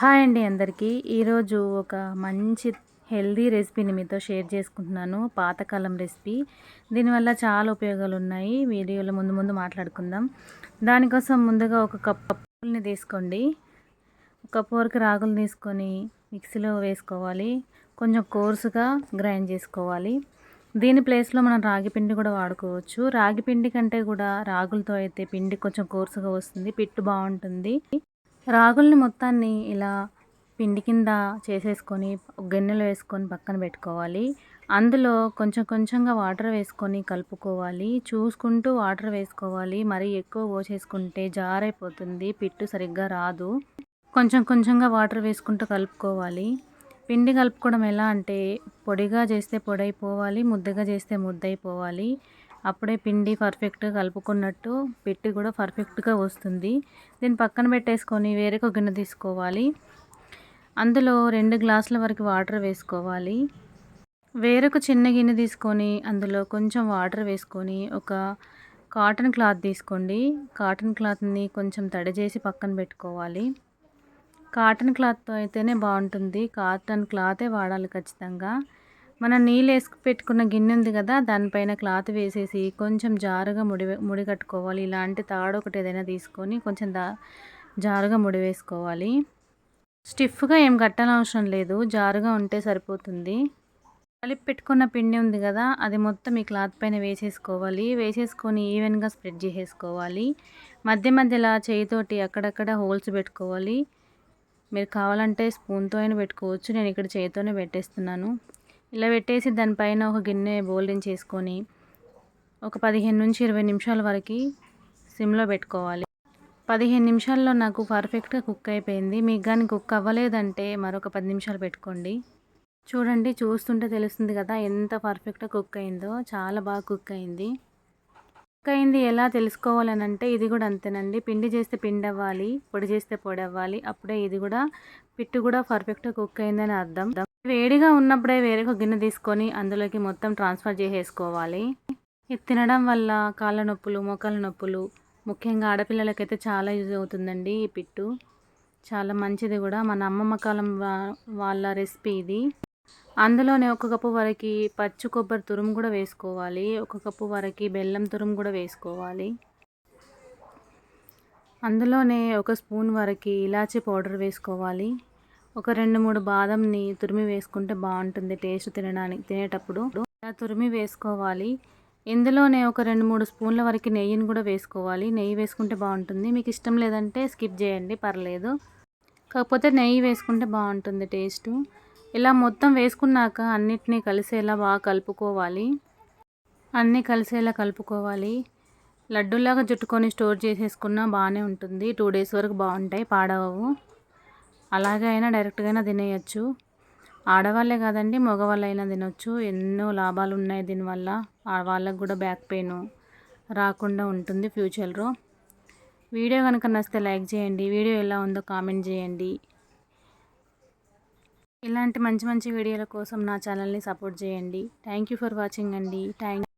Hi అండి అందరికీ. ఈరోజు ఒక మంచి హెల్దీ రెసిపీని మీతో షేర్ చేసుకుంటున్నాను. పాతకాలం రెసిపీ. దీనివల్ల చాలా ఉపయోగాలు ఉన్నాయి వీడియోలో ముందు ముందు మాట్లాడుకుందాం. దానికోసం ముందుగా ఒక కప్పుల్ని తీసుకోండి. ఒక కప్పు వరకు రాగులు తీసుకొని మిక్సీలో వేసుకోవాలి. కొంచెం కోర్సుగా గ్రైండ్ చేసుకోవాలి. దీని ప్లేస్లో మనం రాగి పిండి కూడా వాడుకోవచ్చు. రాగి పిండి కంటే కూడా రాగులతో అయితే పిండి కొంచెం కోర్సుగా వస్తుంది. పిట్టు బాగుంటుంది. రాగుల్ని మొత్తాన్ని ఇలా పిండి కింద చేసేసుకొని గిన్నెలో వేసుకొని పక్కన పెట్టుకోవాలి. అందులో కొంచెం కొంచెంగా వాటర్ వేసుకొని కలుపుకోవాలి. చూసుకుంటూ వాటర్ వేసుకోవాలి. మరీ ఎక్కువ పోసేసుకుంటే జారైపోతుంది. పిట్టు సరిగ్గా రాదు. కొంచెం కొంచెంగా వాటర్ వేసుకుంటూ కలుపుకోవాలి. పిండి కలుపుకోవడం ఎలా అంటే పొడిగా చేస్తే పొడైపోవాలి ముద్దగా చేస్తే ముద్దైపోవాలి. అప్పుడే పిండి పర్ఫెక్ట్గా కలుపుకున్నట్టు పిట్టి కూడా పర్ఫెక్ట్గా వస్తుంది. దీన్ని పక్కన పెట్టేసుకొని వేరొక గిన్నె తీసుకోవాలి. అందులో రెండు గ్లాసుల వరకు వాటర్ వేసుకోవాలి. వేరొక చిన్న గిన్నె తీసుకొని అందులో కొంచెం వాటర్ వేసుకొని ఒక కాటన్ క్లాత్ తీసుకోండి. కాటన్ క్లాత్ని కొంచెం తడి చేసి పక్కన పెట్టుకోవాలి. కాటన్ క్లాత్తో అయితేనే బాగుంటుంది. కాటన్ క్లాతే వాడాలి ఖచ్చితంగా. మనం నీళ్ళు వేసి పెట్టుకున్న గిన్నె ఉంది కదా దానిపైన క్లాత్ వేసేసి కొంచెం జారుగా ముడి ముడి కట్టుకోవాలి. ఇలాంటి తాడు ఒకటి ఏదైనా తీసుకొని కొంచెం దా జారుగా ముడి వేసుకోవాలి. స్టిఫ్గా ఏం కట్టాలవసరం లేదు. జారుగా ఉంటే సరిపోతుంది. కలిపి పెట్టుకున్న పిండి ఉంది కదా అది మొత్తం ఈ క్లాత్ పైన వేసేసుకోవాలి. వేసేసుకొని ఈవెన్గా స్ప్రెడ్ చేసేసుకోవాలి. మధ్య మధ్యలో చేయితోటి అక్కడక్కడ హోల్స్ పెట్టుకోవాలి. మీరు కావాలంటే స్పూన్తో అయినా పెట్టుకోవచ్చు. నేను ఇక్కడ చేయితోనే పెట్టేస్తున్నాను. ఇలా పెట్టేసి దానిపైన ఒక గిన్నె బోల్డింగ్ చేసుకొని ఒక పదిహేను నుంచి ఇరవై నిమిషాల వరకు సిమ్లో పెట్టుకోవాలి. పదిహేను నిమిషాల్లో నాకు పర్ఫెక్ట్గా కుక్ అయిపోయింది. మీకు కానీ కుక్ అవ్వలేదంటే మరొక పది నిమిషాలు పెట్టుకోండి. చూడండి చూస్తుంటే తెలుస్తుంది కదా ఎంత పర్ఫెక్ట్గా కుక్ అయిందో. చాలా బాగా కుక్ అయింది. కుక్ అయింది ఎలా తెలుసుకోవాలని అంటే ఇది కూడా అంతేనండి. పిండి చేస్తే పిండి అవ్వాలి పొడి చేస్తే పొడి అవ్వాలి. అప్పుడే ఇది కూడా పిట్టు కూడా పర్ఫెక్ట్గా కుక్ అయిందని అర్థం. వేడిగా ఉన్నప్పుడే వేరే ఒక గిన్నె తీసుకొని అందులోకి మొత్తం ట్రాన్స్ఫర్ చేసేసుకోవాలి. ఇది తినడం వల్ల కాళ్ళ నొప్పులు మోకాళ్ళ నొప్పులు ముఖ్యంగా ఆడపిల్లలకైతే చాలా యూజ్ అవుతుందండి ఈ పిట్టు. చాలా మంచిది కూడా. మన అమ్మమ్మ కాలం వాళ్ళ రెసిపీ ఇది. అందులోనే ఒక కప్పు వరకు పచ్చి కొబ్బరి తురుము కూడా వేసుకోవాలి. ఒక కప్పు వరకు బెల్లం తురుము కూడా వేసుకోవాలి. అందులోనే ఒక స్పూన్ వరకు ఇలాచీ పౌడర్ వేసుకోవాలి. ఒక రెండు మూడు బాదంని తురిమి వేసుకుంటే బాగుంటుంది టేస్ట్ తినడానికి. తినేటప్పుడు ఇలా తురిమి వేసుకోవాలి. ఇందులోనే ఒక రెండు మూడు స్పూన్ల వరకు నెయ్యిని కూడా వేసుకోవాలి. నెయ్యి వేసుకుంటే బాగుంటుంది. మీకు ఇష్టం లేదంటే స్కిప్ చేయండి పర్లేదు. కాకపోతే నెయ్యి వేసుకుంటే బాగుంటుంది టేస్ట్. ఇలా మొత్తం వేసుకున్నాక అన్నిటినీ కలిసేలా బాగా కలుపుకోవాలి. అన్నీ కలిసేలా కలుపుకోవాలి. లడ్డూలాగా జుట్టుకొని స్టోర్ చేసేసుకున్నా బాగానే ఉంటుంది. టూ డేస్ వరకు బాగుంటాయి పాడవవు. అలాగే అయినా డైరెక్ట్గా అయినా తినేయచ్చు. ఆడవాళ్ళే కాదండి మగవాళ్ళైనా తినొచ్చు. ఎన్నో లాభాలు ఉన్నాయి దీనివల్ల వాళ్ళకు కూడా బ్యాక్ పెయిన్ రాకుండా ఉంటుంది ఫ్యూచర్లో. వీడియో కనుక నచ్చితే లైక్ చేయండి. వీడియో ఎలా ఉందో కామెంట్ చేయండి. ఇలాంటి మంచి మంచి వీడియోల కోసం నా ఛానల్ని సపోర్ట్ చేయండి. థ్యాంక్ యూ ఫర్ వాచింగ్ అండి. థ్యాంక్